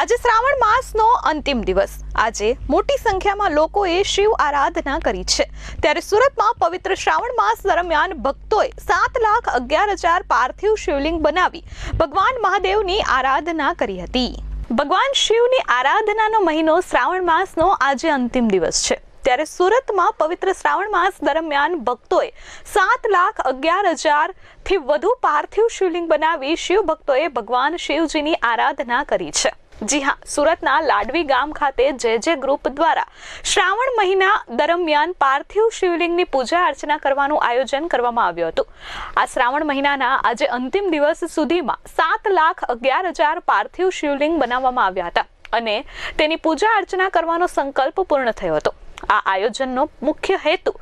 આજે શ્રાવણ માસનો અંતિમ દિવસ. આજે મોટી સંખ્યામાં લોકોએ શિવ આરાધના કરી છે. ત્યારે સુરતમાં પવિત્ર શ્રાવણ માસ દરમિયાન ભક્તોએ સાત લાખ અગિયાર હજાર પાર્થિવ શિવલિંગ બનાવી ભગવાન મહાદેવની આરાધના કરી હતી. ભગવાન શિવની આરાધનાનો મહિનો શ્રાવણ માસનો આજે અંતિમ દિવસ છે. ત્યારે સુરતમાં પવિત્ર શ્રાવણ માસ દરમિયાન ભક્તોએ સાત લાખ અગિયાર હજારથી વધુ પાર્થિવ શિવલિંગ બનાવી શિવ ભક્તોએ ભગવાન શિવજીની આરાધના કરી છે. જી હા, સુરતના લાડવી ગામ ખાતે જે જે ગ્રુપ દ્વારા શ્રાવણ મહિના દરમિયાન પાર્થિવ શિવલિંગની પૂજા અર્ચના કરવાનું આયોજન કરવામાં આવ્યું હતું. આ શ્રાવણ મહિનાના આજે અંતિમ દિવસ સુધીમાં સાત લાખ અગિયાર હજાર પાર્થિવ શિવલિંગ બનાવવામાં આવ્યા હતા અને તેની પૂજા અર્ચના કરવાનો સંકલ્પ પૂર્ણ થયો હતો. આ આયોજનનો મુખ્ય હેતુ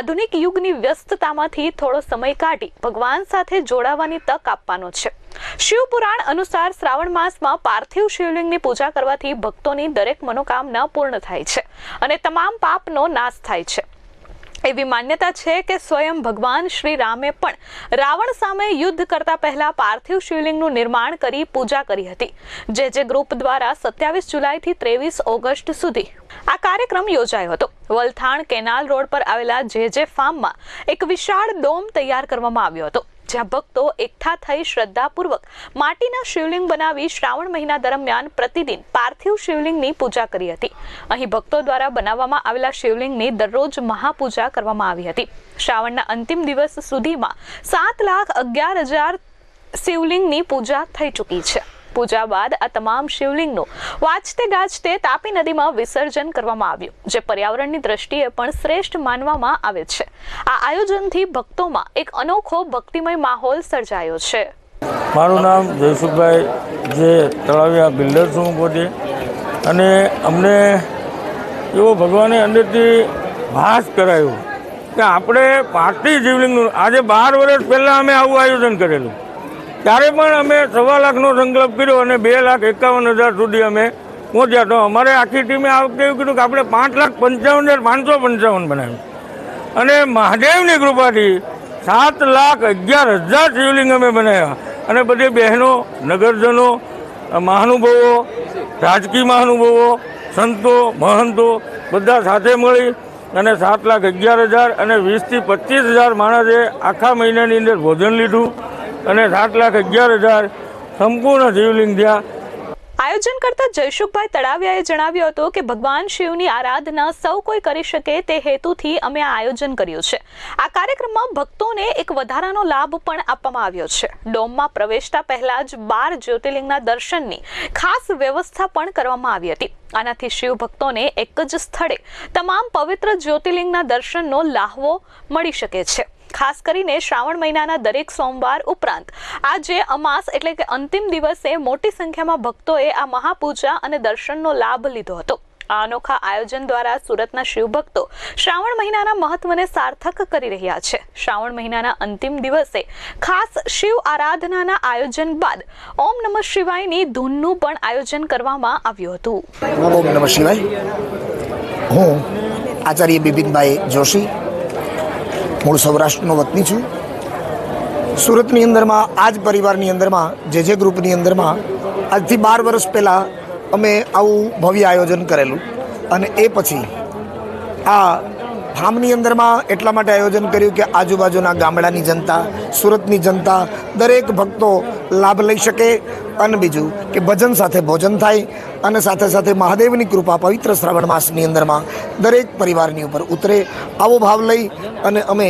આધુનિક યુગની વ્યસ્તતામાંથી થોડો સમય કાઢી ભગવાન સાથે જોડાવાની તક આપવાનો છે. શિવ પુરાણ અનુસાર શ્રાવણ માસમાં પાર્થિવ શિવલિંગની પૂજા કરવાથી ભક્તોની દરેક મનોકામના પૂર્ણ થાય છે અને તમામ પાપનો નાશ થાય છે. એવી માન્યતા છે કે સ્વયં ભગવાન શ્રી રામે પણ રાવણ સામે યુદ્ધ કરતા પહેલા પાર્થિવ શિવલિંગનું નિર્માણ કરી પૂજા કરી હતી, જે જે ગ્રુપ દ્વારા સત્યાવીસ જુલાઈથી ત્રેવીસ ઓગસ્ટ સુધી આ કાર્યક્રમ યોજાયો હતો. વલથાણ કેનાલ રોડ પર આવેલા જે જે ફાર્મમાં એક વિશાળ ડોમ તૈયાર કરવામાં આવ્યો હતો. જ્યાં ભક્તો એકઠા થઈ શ્રદ્ધાપૂર્વક માટીના શિવલિંગ બનાવી શ્રાવણ મહિના દરમિયાન પ્રતિદિન પાર્થિવ શિવલિંગની પૂજા કરી હતી. અહીં ભક્તો દ્વારા બનાવવામાં આવેલા શિવલિંગની દરરોજ મહાપૂજા કરવામાં આવી હતી. શ્રાવણના અંતિમ દિવસ સુધીમાં સાત લાખ અગિયાર હજાર શિવલિંગની પૂજા થઈ ચૂકી છે. પૂજા બાદ આ તમામ શિવલિંગનું વાંચતે ગાજતે તાપી નદીમાં વિસર્જન કરવામાં આવ્યું, જે પર્યાવરણની દ્રષ્ટિએ પણ શ્રેષ્ઠ માનવામાં આવે છે. આ આયોજનથી ભક્તોમાં એક અનોખો ભક્તિમય માહોલ સર્જાયો છે. મારું નામ જયસુખભાઈ જે તળાવિયા બિલ્ડર છું પોતે. અને અમને એવો ભગવાને અંદરથી ભાસ કરાયો કે આપણે પાર્ટી શિવલિંગનું આજે બાર વર્ષ પહેલાં અમે આવું આયોજન કરેલું. ત્યારે પણ અમે સવા લાખનો સંકલ્પ કર્યો અને બે લાખ એકાવન હજાર સુધી અમે પહોંચ્યા તો અમારે આખી ટીમે આ વખતે એવું કીધું કે આપણે પાંચ લાખ પંચાવન હજાર પાંચસો પંચાવન બનાવ્યું. અને મહાદેવની કૃપાથી સાત લાખ અગિયાર હજાર શિવલિંગ અમે બનાવ્યા. અને બધી બહેનો, નગરજનો, મહાનુભાવો, રાજકીય મહાનુભાવો, સંતો, મહંતો બધા સાથે મળી અને સાત લાખ અગિયાર હજાર અને વીસથી પચીસ હજાર માણસે આખા મહિનાની અંદર ભોજન લીધું. અને સાત લાખ અગિયાર હજાર સંપૂર્ણ શિવલિંગ થયા. આયોજન કરતા જયશુખભાઈ તળાવિયાએ જણાવ્યું હતું કે ભગવાન શિવની આરાધના સૌ કોઈ કરી શકે તે હેતુથી અમે આ આયોજન કર્યું છે. આ કાર્યક્રમમાં ભક્તોને એક વધારાનો લાભ પણ આપવામાં આવ્યો છે. ડોમમાં પ્રવેશતા પહેલા જ બાર જ્યોતિર્લિંગના દર્શનની ખાસ વ્યવસ્થા પણ કરવામાં આવી હતી. આનાથી શિવ ભક્તોને એક જ સ્થળે તમામ પવિત્ર જ્યોતિર્લિંગના દર્શનનો લાહવો મળી શકે છે. ખાસ કરીને શ્રાવણ મહિનાના દરેક સોમવાર ઉપરાંત. આજે અમાસ એટલે કે અંતિમ દિવસે મોટી સંખ્યામાં ભક્તોએ આ મહાપૂજા અને દર્શનનો લાભ લીધો હતો. આ અનોખા આયોજન દ્વારા સુરતના શિવભક્તો શ્રાવણ મહિનાના મહત્વને સાર્થક કરી રહ્યા છે. શ્રાવણ મહિનાના અંતિમ દિવસે ખાસ શિવ આરાધનાના આયોજન બાદ ઓમ નમઃ શિવાયની ધૂનનું પણ આયોજન કરવામાં આવ્યું હતું. ઓમ નમઃ શિવાય. હું આચાર્ય બિપિનભાઈ જોશી મૂળ સૌરાષ્ટ્રનો વતની છું. સુરતની અંદરમાં આ જ પરિવારની અંદરમાં, જે જે ગ્રુપની અંદરમાં, આજથી બાર વર્ષ પહેલાં અમે આવું ભવ્ય આયોજન કરેલું. અને એ પછી આ ફાર્મની અંદરમાં એટલા માટે આયોજન કર્યું કે આજુબાજુના ગામડાની જનતા સુરતની જનતા દરેક ભક્તો લાભ લઈ શકે અને બીજું કે ભજન સાથે ભોજન થાય અને સાથે સાથે મહાદેવની કૃપા પવિત્ર શ્રાવણ માસની અંદરમાં દરેક પરિવારની ઉપર ઉતરે. આવો ભાવ લઈ અને અમે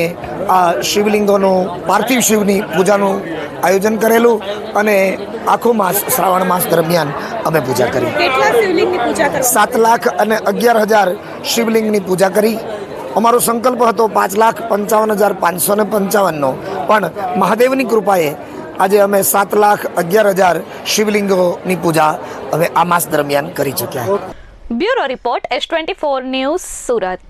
આ શિવલિંગોનું પાર્થિવ શિવની પૂજાનું આયોજન કરેલું અને આખો માસ શ્રાવણ માસ દરમિયાન અમે પૂજા કરી? સાત લાખ અને અગિયાર હજાર શિવલિંગની પૂજા કરી. અમારો સંકલ્પ હતો પાંચ લાખ પંચાવન હજાર પાંચસો ને પંચાવનનો. પણ મહાદેવની કૃપાએ આજે અમે સાત લાખ અગિયાર હજાર શિવલિંગોની પૂજા હવે આ માસ દરમિયાન કરી ચૂક્યા. Bureau report S twenty four news Surat.